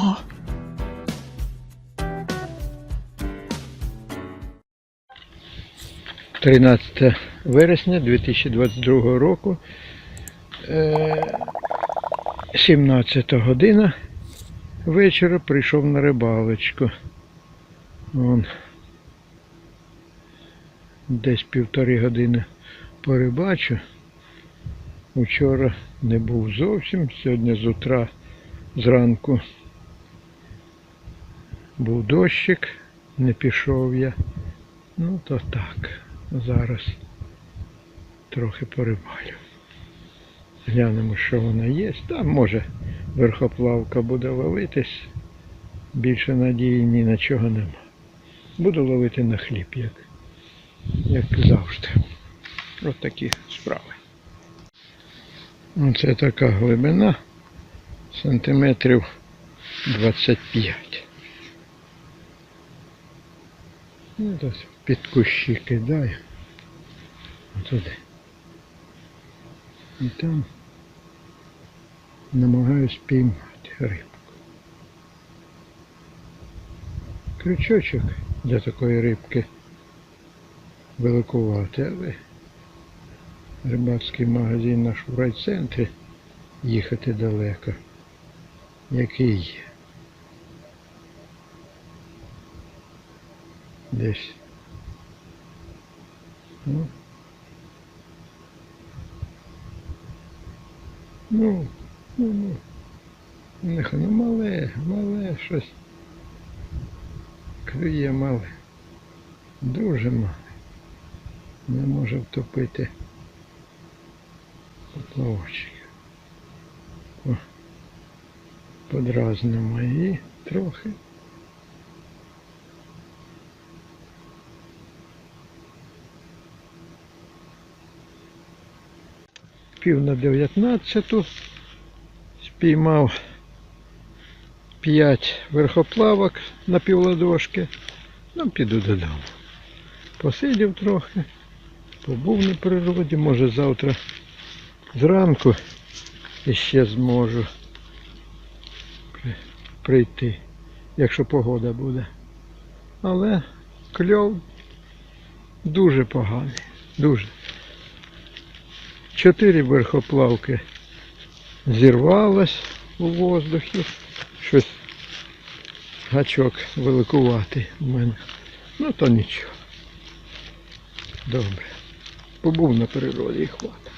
О! Тринадцяте вересня 2022 року. Е, 17 година вечора прийшов на рибалочку. Вон. Десь півтори години порибачу. Вчора не був зовсім, сьогодні з утра зранку був дощик, не пішов я. Ну то так, зараз трохи порибалю. Глянемо, що вона є. Там може верхоплавка буде ловитись. Більше надії ні на чого нема. Буду ловити на хліб, як, як завжди. Ось такі справи. Оце така глибина сантиметрів 25. Ну, тут під кущі кидаю. Туди. І там намагаюсь піймати рибку. Крючочок для такої рибки великувати, але рибацький магазин наш у райцентрі їхати далеко. Який є. Десь. Ну. Ну, ну, ну. Нехай, ну мале, мале щось. Клює мале. Дуже мале. Не може втопити поплавочок. Подразнимо її трохи. Пів на 19 спіймав 5 верхоплавок на півладошки. Ну, піду додому. Посидів трохи, побув на природі, може завтра зранку іще зможу прийти, якщо погода буде. Але кльов дуже поганий, дуже. Чотири верхоплавки зірвалось у воздухі. Щось гачок великуватий у мене. Ну то нічого. Добре. Побув на природі і хватить.